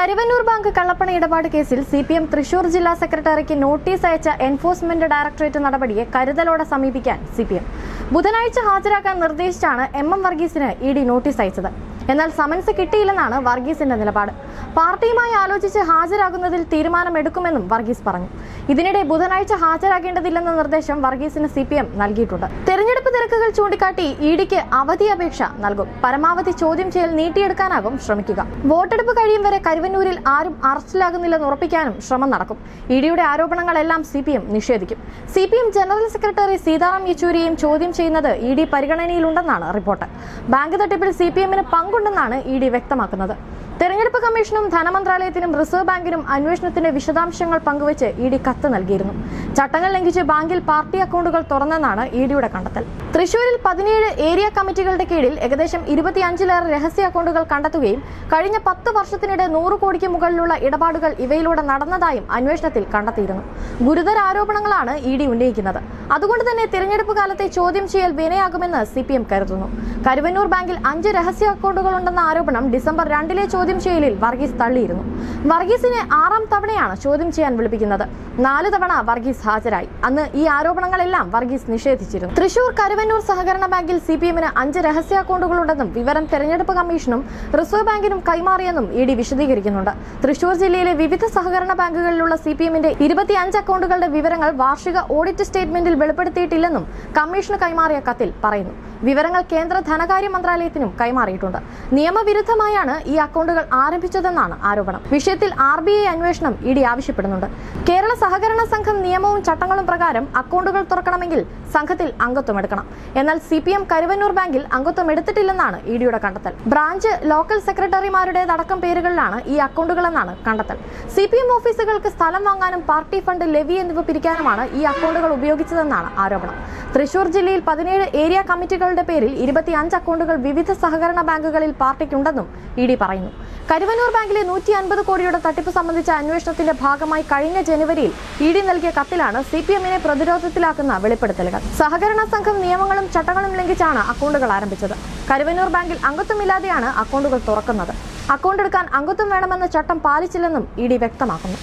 Karuvannur bank കള്ളപ്പണ ഇടപാട് കേസിൽ സി പി എം തൃശൂർ ജില്ലാ സെക്രട്ടറിക്ക് നോട്ടീസ് അയച്ച എൻഫോഴ്സ്മെന്റ് ഡയറക്ടറേറ്റ് നടപടിയെ കരുതലോടെ സമീപിക്കാൻ സി പി എം ബുധനാഴ്ച ഹാജരാക്കാൻ നിർദ്ദേശിച്ചാണ് എം എം വർഗീസിന് ഇ ഡി നോട്ടീസ് അയച്ചത്. എന്നാൽ സമൻസ് കിട്ടിയില്ലെന്നാണ് വർഗീസിന്റെ നിലപാട്. പാർട്ടിയുമായി ആലോചിച്ച് ഹാജരാകുന്നതിൽ തീരുമാനമെടുക്കുമെന്നും വർഗീസ് പറഞ്ഞു. ഇതിനിടെ ബുധനാഴ്ച ഹാജരാകേണ്ടതില്ലെന്ന നിർദ്ദേശം വർഗീസിന് സി പി എം നൽകിയിട്ടുണ്ട് തെരഞ്ഞെടുപ്പ് തിരക്കുകൾ ചൂണ്ടിക്കാട്ടി ഇ ഡിക്ക് അവധി അപേക്ഷ നൽകും. പരമാവധി ചോദ്യം ചെയ്യൽ നീട്ടിയെടുക്കാനാകും ശ്രമിക്കുക. വോട്ടെടുപ്പ് കഴിയും വരെ കരുവന്നൂരിൽ ആരും അറസ്റ്റിലാകുന്നില്ലെന്ന് ഉറപ്പിക്കാനും ശ്രമം നടക്കും. ഇ ഡിയുടെ ആരോപണങ്ങളെല്ലാം സി പി എം നിഷേധിക്കും. C P M general secretary Sitaram യെച്ചൂരിയെയും ചോദ്യം ചെയ്യുന്നത് ഇ ഡി പരിഗണനയിലുണ്ടെന്നാണ് റിപ്പോർട്ട്. ബാങ്ക് തട്ടിപ്പിൽ സി പി എമ്മിന് പങ്കുണ്ടെന്നാണ് ഇ ഡി വ്യക്തമാക്കുന്നത്. തെരഞ്ഞെടുപ്പ് കമ്മീഷനും ധനമന്ത്രാലയത്തിനും റിസർവ് ബാങ്കിനും അന്വേഷണത്തിന്റെ വിശദാംശങ്ങൾ പങ്കുവച്ച് ഇ ഡി കത്ത് നൽകിയിരുന്നു. ചട്ടങ്ങൾ ലംഘിച്ച് ബാങ്കിൽ പാർട്ടി അക്കൗണ്ടുകൾ തുറന്നെന്നാണ് ഇ ഡിയുടെ കണ്ടെത്തൽ. തൃശൂരിൽ പതിനേഴ് ഏരിയ കമ്മിറ്റികളുടെ കീഴിൽ ഏകദേശം ഇരുപത്തിയഞ്ചിലേറെ രഹസ്യ അക്കൗണ്ടുകൾ കണ്ടെത്തുകയും കഴിഞ്ഞ പത്ത് വർഷത്തിനിടെ നൂറ് കോടിക്ക് മുകളിലുള്ള ഇടപാടുകൾ ഇവയിലൂടെ നടന്നതായും അന്വേഷണത്തിൽ കണ്ടെത്തിയിരുന്നു. ഗുരുതര ആരോപണങ്ങളാണ് ഇ ഡി ഉന്നയിക്കുന്നത്. അതുകൊണ്ട് തന്നെ തിരഞ്ഞെടുപ്പ് കാലത്തെ ചോദ്യം ചെയ്യൽ വിനയാകുമെന്ന് സി പി എം കരുതുന്നു. കരുവന്നൂർ ബാങ്കിൽ അഞ്ച് രഹസ്യ അക്കൗണ്ടുകളുണ്ടെന്ന ആരോപണം ഡിസംബർ രണ്ടിലെ ചോദ്യം ചെയ്യലിൽ വർഗീസ് തള്ളിയിരുന്നു. വർഗീസിനെ ആറാം തവണയാണ് ചോദ്യം ചെയ്യാൻ വിളിപ്പിക്കുന്നത്. നാല് തവണ വർഗീസ് ഹാജരായി. അന്ന് ഈ ആരോപണങ്ങളെല്ലാം വർഗീസ് നിഷേധിച്ചിരുന്നു. തൃശൂർ കരുവന്നൂർ സഹകരണ ബാങ്കിൽ സി പി എമ്മിന് അഞ്ച് രഹസ്യ അക്കൗണ്ടുകളുണ്ടെന്നും വിവരം തെരഞ്ഞെടുപ്പ് കമ്മീഷനും റിസർവ് ബാങ്കിനും കൈമാറിയെന്നും ഇ ഡി വിശദീകരിക്കുന്നുണ്ട്. തൃശൂർ ജില്ലയിലെ വിവിധ സഹകരണ ബാങ്കുകളിലുള്ള സി പി എമ്മിന്റെ ഇരുപത്തിയഞ്ച് അക്കൗണ്ടുകളുടെ വിവരങ്ങൾ വാർഷിക ഓഡിറ്റ് സ്റ്റേറ്റ്മെന്റിൽ വെളിപ്പെടുത്തിയിട്ടില്ലെന്നും കമ്മീഷന് കൈമാറിയ കത്തിൽ പറയുന്നു. വിവരങ്ങൾ കേന്ദ്ര ധനകാര്യ മന്ത്രാലയത്തിനും കൈമാറിയിട്ടുണ്ട്. നിയമവിരുദ്ധമായാണ് ഈ അക്കൗണ്ടുകൾ ആരംഭിച്ചതെന്നാണ് ആരോപണം. വിഷയത്തിൽ ആർ ബി ഐ അന്വേഷണം ഇ ഡി ആവശ്യപ്പെടുന്നുണ്ട്. കേരള സഹകരണ സംഘം നിയമവും ചട്ടങ്ങളും പ്രകാരം അക്കൗണ്ടുകൾ തുറക്കണമെങ്കിൽ സംഘത്തിൽ അംഗത്വം എടുക്കണം. എന്നാൽ സി പി എം കരുവന്നൂർ ബാങ്കിൽ അംഗത്വം എടുത്തിട്ടില്ലെന്നാണ് ഇ ഡിയുടെ കണ്ടെത്തൽ. ബ്രാഞ്ച് ലോക്കൽ സെക്രട്ടറിമാരുടേതടക്കം പേരുകളിലാണ് ഈ അക്കൗണ്ടുകളെന്നാണ് കണ്ടെത്തൽ. സി പി എം ഓഫീസുകൾക്ക് സ്ഥലം വാങ്ങാനും പാർട്ടി ഫണ്ട് ലെവി എന്നിവ പിരിക്കാനുമാണ് ഈ അക്കൗണ്ടുകൾ ഉപയോഗിച്ചതെന്നാണ് ആരോപണം. തൃശൂർ ജില്ലയിൽ പതിനേഴ് ഏരിയ കമ്മിറ്റികളുടെ പേരിൽ ഇരുപത്തിയഞ്ച് അക്കൗണ്ടുകൾ വിവിധ സഹകരണ ബാങ്കുകളിൽ പാർട്ടിക്കുണ്ടെന്നും ഇ ഡി പറയുന്നു. കരുവന്നൂർ ബാങ്കിലെ നൂറ്റി അൻപത് കോടിയുടെ തട്ടിപ്പ് സംബന്ധിച്ച അന്വേഷണത്തിന്റെ ഭാഗമായി കഴിഞ്ഞ ജനുവരിയിൽ ഇ ഡി നൽകിയ കത്തിലാണ് സി പി എമ്മിനെ പ്രതിരോധത്തിലാക്കുന്ന വെളിപ്പെടുത്തലുകൾ. സഹകരണ സംഘം നിയമങ്ങളും ചട്ടങ്ങളും ലംഘിച്ചാണ് അക്കൗണ്ടുകൾ ആരംഭിച്ചത്. കരുവന്നൂർ ബാങ്കിൽ അംഗത്വമില്ലാതെയാണ് അക്കൗണ്ടുകൾ തുറക്കുന്നത്. അക്കൗണ്ട് എടുക്കാൻ അംഗത്വം വേണമെന്ന ചട്ടം പാലിച്ചില്ലെന്നും ഇ ഡി വ്യക്തമാക്കുന്നു.